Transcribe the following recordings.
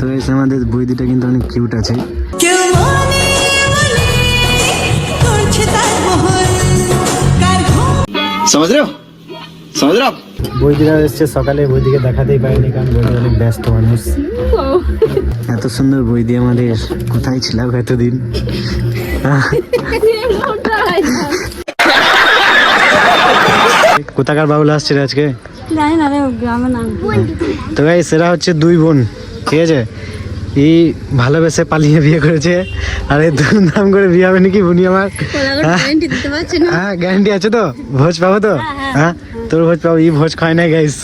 তো এসে আমাদের বই কিন্তু অনেক কিউট আছে। বই দুটা এসছে সকালে বইদিকে দেখাতেই পারিনি কারণ বই অনেক ব্যস্ত মানুষ। এত সুন্দর বই দিয়ে আমাদের। কোথায় ছিলাম এতদিন? কোথাকার বাবুলা আসছে আজকে? তো সেরা হচ্ছে দুই বোন। ঠিক আছে? এই ভালোবেসে পালিয়ে বিয়ে করেছে। আর এই ধুমধাম করে বিয়ে হবে নাকি বুনি আমার? হ্যাঁ? গ্যারান্টি হ্যাঁ আছে তো? ভোজ পাবো তো? হ্যাঁ তোর ভোজ পাবো ই ভোজ খায় না গাইস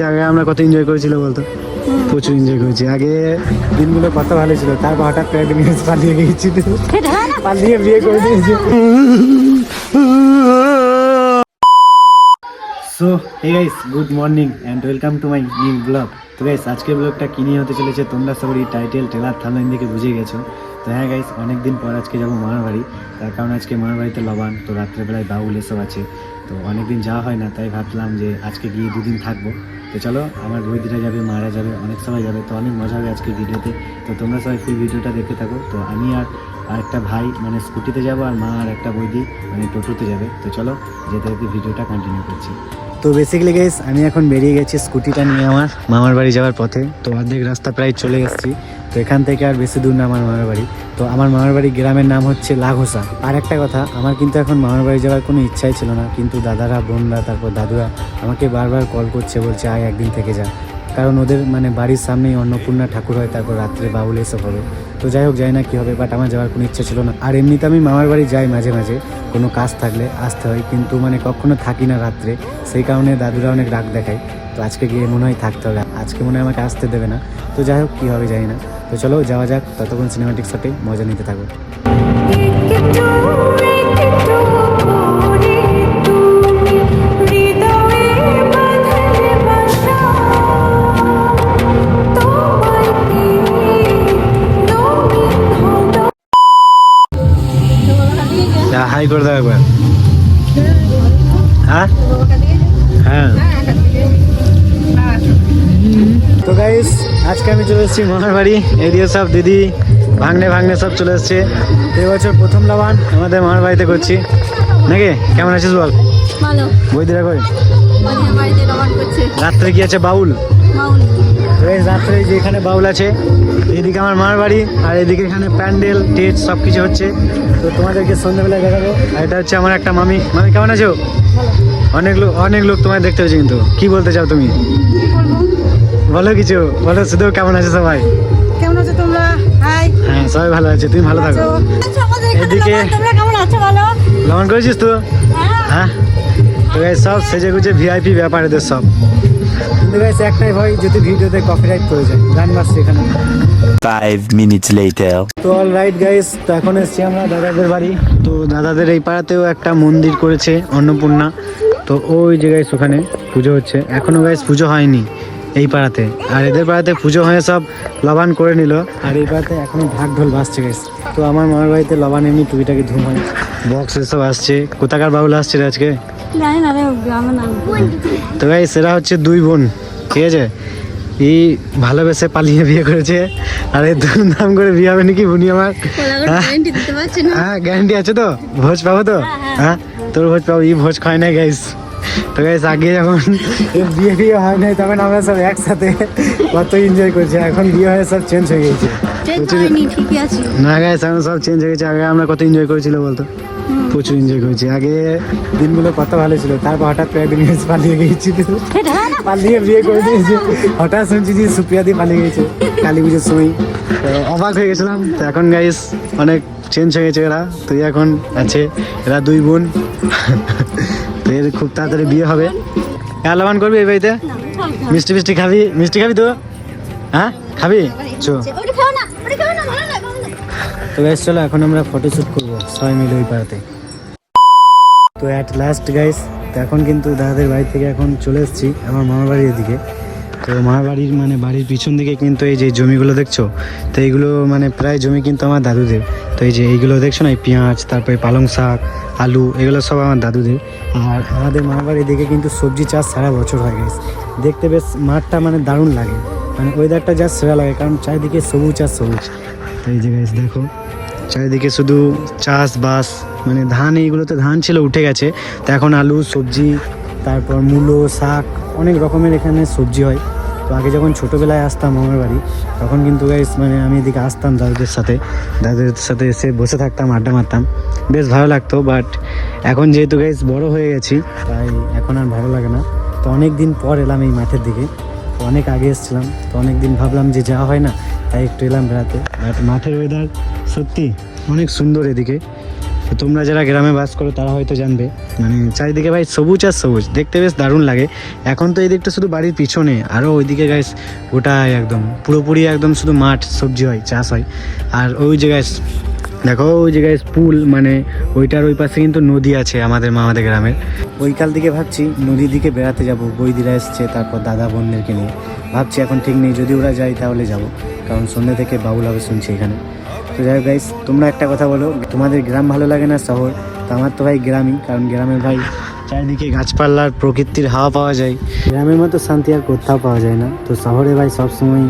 জায়গায় আমরা কত এনজয় করেছিল বলতো? প্রচুর এনজয় করেছি। আগে দিনগুলো কত ভালো ছিল। তারপর হঠাৎ একদিন এসে পালিয়ে গেছি পালিয়ে বিয়ে করে দিয়েছি। So hey guys good morning and welcome to my new blog তো গাইস আজকের ব্লগটা কি নিয়ে হতে চলেছে তোমরা সবারই টাইটেল ট্রেলার থামলাইন দেখে বুঝে গেছো। তো হ্যাঁ গাইস অনেকদিন পর আজকে যাব মামার বাড়ি তার কারণ আজকে মামার বাড়িতে লবান, তো রাত্রেবেলায় বাউল এসব আছে। তো অনেকদিন যাওয়া হয় না, তাই ভাবলাম যে আজকে গিয়ে দুদিন থাকব। তো চলো, আমার বৈদিরা যাবে, মারা যাবে, অনেক সবাই যাবে, তো অনেক মজা হবে আজকে ভিডিওতে তো তোমরা সবাই ফুল ভিডিওটা দেখতে থাকো। তো আমি আর আর একটা ভাই মানে স্কুটিতে যাব আর মা আর একটা বৈদি মানে টোটোতে যাবে। তো চলো, যেতে যেতে ভিডিওটা কন্টিনিউ করছি। তো বেসিকলি গেস আমি এখন বেরিয়ে গেছি স্কুটিটা নিয়ে আমার মামার বাড়ি যাওয়ার পথে। তো অর্ধেক রাস্তা প্রায় চলে এসেছি তো এখান থেকে আর বেশি দূর না আমার মামার বাড়ি। তো আমার মামার বাড়ি গ্রামের নাম হচ্ছে লাঘোসা আর একটা কথা, আমার কিন্তু এখন মামার বাড়ি যাওয়ার কোনো ইচ্ছাই ছিল না। কিন্তু দাদারা, বোনরা, তারপর দাদুরা আমাকে বারবার কল করছে, বলছে, আয় একদিন থেকে যা। কারণ ওদের মানে বাড়ির সামনেই অন্নপূর্ণা ঠাকুর হয়, তারপর রাত্রে বাউল এসব হবে। তো যাই হোক যাই না কী হবে বাট আমার যাওয়ার কোনো ইচ্ছা ছিল না। আর এমনিতে আমি মামার বাড়ি যাই মাঝে মাঝে, কোনো কাজ থাকলে আসতে হয়, কিন্তু মানে কখনো থাকি না রাত্রে। সেই কারণে দাদুরা অনেক রাগ দেখায়, তো আজকে গিয়ে মনে হয় থাকতে হবে। আজকে মনে হয় আমাকে আসতে দেবে না। তো যাই হোক, কী হবে জানি না। তো চলো, যাওয়া যাক, ততক্ষণ সিনেমাটিক শটে মজা নিতে থাকো। করে দাও একবার। হ্যাঁ? হ্যাঁ। তো গাইস আজকে আমি চলে এসেছি মামার বাড়ি এদিকে সব দিদি ভাঙনে ভাঙনে সব চলে এসছে। এবছর প্রথম লাভান আমাদের মামার বাড়িতে করছি। নাকি? কেমন আছিস বল? ভালো। বৈদিরা কই রাত্রে কি আছে বাউল? মাউল রাত্রে যে এখানে বাউল আছে এদিকে আমার মামার বাড়ি আর এদিকে এখানে প্যান্ডেল টেট সব কিছু হচ্ছে। তো তোমাদেরকে সন্ধ্যাবেলায় দেখাবো। আর এটা হচ্ছে আমার একটা মামি। মামি কেমন আছো? অনেক লোক অনেক লোক তোমায় দেখতে হয়েছে কিন্তু। কি বলতে চাও তুমি? বলো কিছু। বলো শুধু কেমন আছে সবাই? কেমন আছো তোমরা? হাই হ্যাঁ সবাই ভালো আছে তুমি ভালো থাকো। আচ্ছা এদিকে কেমন আছো লমন করেছিস তো হ্যাঁ। হ্যাঁ? সব সেজে গুজে ভিআইপি ব্যাপার এদের সব। কিন্তু গাইস একটাই ভয় যদি ভিডিওতে কপিরাইট করে যায়। গান বাজছে এখানে। Five minutes later. তো অল রাইট গাইস তো এখন এসছি আমরা দাদাদের বাড়ি। তো দাদাদের এই পাড়াতেও একটা মন্দির করেছে অন্নপূর্ণা। তো ওই যে গাইস ওখানে পুজো হচ্ছে। এখনও গাইস পুজো হয়নি এই পাড়াতে। আর এদের পাড়াতে পুজো হয়ে সব লবান করে নিল। আর এই পাড়াতে এখনও ঢাক ঢোল বাজছে গাইস তো আমার মামার বাড়িতে লবান এমনি টুকিটাকি ধুম হয়। বক্স এসব আসছে। কোথাকার বাউল আসছে আজকে? তো গাইস এরা হচ্ছে দুই বোন ঠিক আছে? এই ভালোবেসে পালিয়ে বিয়ে করেছে আর এই ধুমধাম করে বিয়ে হবে নাকি বুনি আমার? হ্যাঁ? গ্যারান্টি হ্যাঁ আছে তো? ভোজ পাবো তো? হ্যাঁ তোর ভোজ পাবো এই ভোজ খায় না গাইস তো গাইস আগে যখন বিয়ে বিয়ে হয় নাই তখন আমরা সব একসাথে কত এনজয় করছি। এখন বিয়ে হয়ে সব চেঞ্জ হয়ে গেছে। না গাইস এখন সব চেঞ্জ হয়ে গেছে। আগে আমরা কত এনজয় করেছিল বলতো? প্রচুর এনজয় করেছি। আগে দিনগুলো কত ভালো ছিল। তারপর হঠাৎ এসে পালিয়ে গেছি পালিয়ে বিয়ে করে দিয়েছে। হঠাৎ শুনছি যে সুপ্রিয়া দিয়ে পালিয়ে গেছে কালী পুজোর সময়। অবাক হয়ে গেছিলাম। তো এখন গাইস অনেক চেঞ্জ হয়ে গেছে এরা। তো এখন আছে। এরা দুই বোন। এর খুব তাড়াতাড়ি বিয়ে হবে। আলামান করবি এই বাড়িতে? মিষ্টি মিষ্টি খাবি? মিষ্টি খাবি তো? হ্যাঁ খাবি? চো। তো গাইস চলো, এখন আমরা ফটোশ্যুট করব সবাই মিলে ওই পাড়াতে। তো অ্যাট লাস্ট গাইস তো এখন কিন্তু দাদাদের বাড়ি থেকে এখন চলে এসেছি, আমার মামার বাড়ির এদিকে তো মামার বাড়ির মানে বাড়ির পিছন দিকে কিন্তু এই যে জমিগুলো দেখছ, তো এইগুলো মানে প্রায় জমি কিন্তু আমার দাদুদের। তো এই যে এইগুলো দেখছ না, এই পেঁয়াজ, তারপরে পালং শাক, আলু, এগুলো সব আমার দাদুদের। আর আমাদের মামার দিকে কিন্তু সবজি চাষ সারা বছর হয়ে গেছে দেখতে বেশ মাঠটা মানে দারুণ লাগে। মানে ওয়েদারটা যা সেরা লাগে, কারণ চারিদিকে সবুজ আর সবুজ। তো এই যে, guys, দেখো, চারিদিকে শুধু চাষবাস মানে ধান এইগুলো তো ধান ছিল, উঠে গেছে। তো এখন আলু, সবজি, তারপর মূলো, শাক, অনেক রকমের এখানে সবজি হয়। তো আগে যখন ছোটোবেলায় আসতাম মামার বাড়ি, তখন কিন্তু গাইস মানে আমি এদিকে আসতাম দাদুদের সাথে। দাদুদের সাথে এসে বসে থাকতাম, আড্ডা মারতাম। বেশ ভালো লাগতো বাট এখন যেহেতু গাইস বড় হয়ে গেছি, তাই এখন আর ভালো লাগে না। তো অনেক দিন পর এলাম এই মাঠের দিকে। তো অনেক আগে এসেছিলাম, তো অনেক দিন ভাবলাম যে যাওয়া হয় না, তাই একটু এলাম বেড়াতে। বাট মাঠের ওয়েদার সত্যি অনেক সুন্দর এদিকে। তো তোমরা যারা গ্রামে বাস করো, তারা হয়তো জানবে। মানে চারিদিকে ভাই সবুজ আর সবুজ, দেখতে বেশ দারুণ লাগে। এখন তো এই দিকটা শুধু বাড়ির পিছনে আরও ওইদিকে গাইস গোটায় একদম, পুরোপুরি একদম শুধু মাঠ, সবজি হয়, চাষ হয়। আর ওই যে গাইস দেখো ওই জায়গায় পুল মানে ওইটার ওই পাশে কিন্তু নদী আছে আমাদের মামাদের গ্রামের। ওইকাল দিকে ভাবছি নদীর দিকে বেড়াতে যাব, বৈদিরা এসছে, তারপর দাদা বোনদেরকে নিয়ে। ভাবছি এখন ঠিক নেই, যদি ওরা যায় তাহলে যাব, কারণ সন্ধ্যে থেকে বাবুল হবে শুনছি এখানে। তো যাই হোক গাইস তোমরা একটা কথা বলো, তোমাদের গ্রাম ভালো লাগে না শহর? তো আমার তো ভাই গ্রামই, কারণ গ্রামের ভাই চারিদিকে গাছপালার প্রকৃতির হাওয়া পাওয়া যায়। গ্রামের মতো শান্তি আর কোথাও পাওয়া যায় না। তো শহরে ভাই সবসময়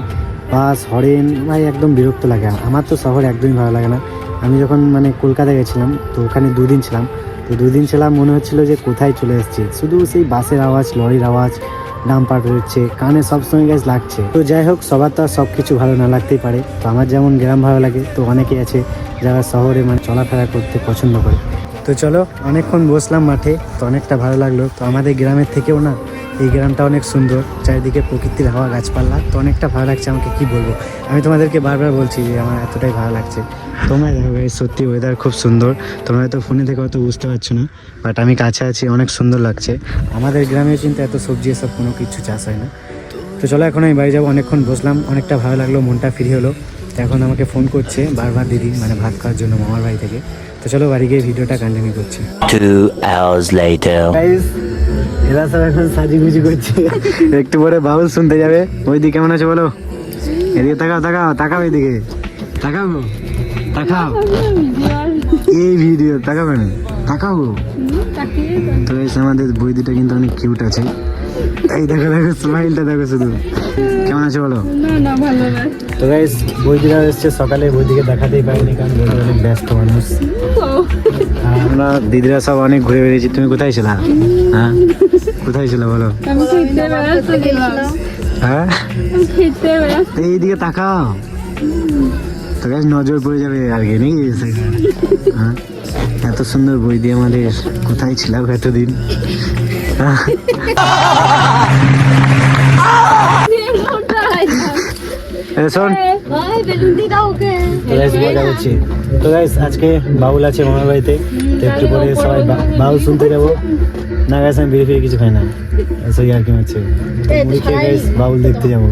বাস, হরেন, ভাই একদম বিরক্ত লাগে। আমার তো শহর একদমই ভালো লাগে না। আমি যখন মানে কলকাতা গেছিলাম, তো ওখানে দুদিন ছিলাম। তো দুদিন ছিলাম, মনে হচ্ছিল যে কোথায় চলে এসেছি। শুধু সেই বাসের আওয়াজ, লরির আওয়াজ ডাম্পার বেরোচ্ছে কানে সবসময় গ্যাস লাগছে। তো যাই হোক সবার তো সব কিছু ভালো না লাগতেই পারে। তো আমার যেমন গ্রাম ভালো লাগে, তো অনেকেই আছে যারা শহরে মানে চলাফেরা করতে পছন্দ করে। তো চলো, অনেকক্ষণ বসলাম মাঠে, তো অনেকটা ভালো লাগল। তো আমাদের গ্রামের থেকেও না, এই গ্রামটা অনেক সুন্দর, চারিদিকে প্রকৃতির হাওয়া গাছপালা, তো অনেকটা ভালো লাগছে আমাকে, কি বলব? আমি তোমাদেরকে বারবার বলছি যে আমার এতটাই ভালো লাগছে। তোমরা দেখো guys, সত্যি ওয়েদার খুব সুন্দর। তোমরা হয়তো ফোনে থেকে হয়তো বুঝতে পারছ না বাট আমি কাছে আছি অনেক সুন্দর লাগছে। আমাদের গ্রামে কিন্তু এত সবজি এসব কোনো কিছু চাষ হয় না। তো চলো এখন আমি বাড়ি যাব অনেকক্ষণ বসলাম অনেকটা ভালো লাগল মনটা ফ্রি হলো। তো এখন আমাকে ফোন করছে বারবার দিদি মানে ভাত খাওয়ার জন্য মামার বাড়ি থেকে। তো চলো বাড়ি গিয়ে ভিডিওটা কন্টিনিউ করছি। এরা সব এখন সাজিগুজি করছে। একটু পরে বাউল শুনতে যাবে। ওইদিকে কেমন আছে বলো? এদিকে তাকাও তাকাও তাকাও এদিকে। তাকাও। তাকাও। এই ভিডিও তাকাও কেন? তাকাও। তো এসে আমাদের বৈদিটা কিন্তু অনেক কিউট আছে। এই দেখো দেখো স্মাইলটা দেখো শুধু। কেমন আছে বলো? তো গাইস বৈদিরা এসছে সকালে বৈদিকে দেখাতেই পারিনি কারণ বৈদি অনেক ব্যস্ত মানুষ। আমরা দিদিরা সব অনেক ঘুরে বেরিয়েছি তুমি কোথায় ছিলা? হ্যাঁ? কোথায় ছিল বলো? হ্যাঁ? এইদিকে তাকাও। তো গাছ নজর পড়ে যাবে আর কি নাকি? হ্যাঁ? এত সুন্দর বই দিয়ে আমাদের কোথায় ছিলাম এতদিন? হ্যাঁ? শোন। তো গাইস আজকে বাউল আছে মামার বাড়িতে। তো একটু পরে সবাই বাউল শুনতে যাব। না গাইস আমি বেরিয়ে ফিরে কিছু খাই না। সেই আর কি হচ্ছে বাউল দেখতে যাব।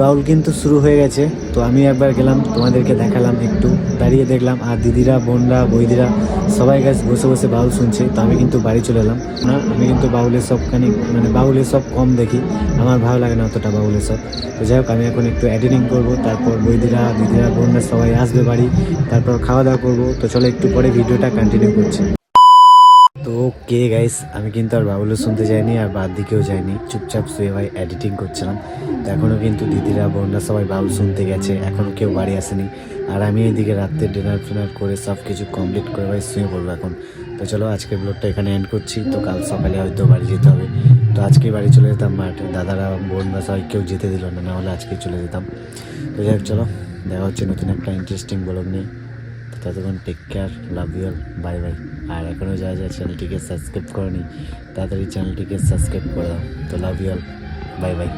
বাউল কিন্তু শুরু হয়ে গেছে। তো আমি একবার গেলাম, তোমাদেরকে দেখালাম একটু। দাঁড়িয়ে দেখলাম, আর দিদিরা, বোনরা, বৈদিরা সবাই গাছ বসে বসে বাউল শুনছে। তো আমি কিন্তু বাড়ি চলে এলাম। না, আমি কিন্তু বাউলের সব খানি মানে বাউলের সব কম দেখি। আমার ভালো লাগে না অতটা বাউলের সব। তো যাই হোক, আমি এখন একটু এডিটিং করব, তারপর বৈদিরা, দিদিরা, বোনরা সবাই আসবে বাড়ি। তারপর খাওয়া দাওয়া করব। তো চলো একটু পরে ভিডিওটা কন্টিনিউ করছি। তো কে গাইস আমি কিন্তু আর বাবুলও শুনতে যাইনি আর বাদ দিকেও যাইনি। চুপচাপ শুয়ে ভাই এডিটিং করছিলাম। তো এখনও কিন্তু দিদিরা, বোনরা সবাই বাবুল শুনতে গেছে। এখনও কেউ বাড়ি আসেনি। আর আমি এইদিকে রাত্রে ডিনার ফিনার করে সব কিছু কমপ্লিট করে ভাই শুয়ে পড়ব এখন। তো চলো, আজকের ব্লগটা এখানে এন্ড করছি। তো কাল সকালে হয়তো বাড়ি যেতে হবে। তো আজকে বাড়ি চলে যেতাম বাট দাদারা, বোনরা সবাই কেউ যেতে দিল না নাহলে আজকে চলে যেতাম। তো যাই চলো, দেখা হচ্ছে নতুন একটা ইন্টারেস্টিং ব্লগ নিয়ে। ততক্ষণ take care love your bye bye আর এখনও যা যা চ্যানেলটিকে সাবস্ক্রাইব করেনি, তাড়াতাড়ি চ্যানেলটিকে সাবস্ক্রাইব করে দাও। তো লাভ ইউর বাই বাই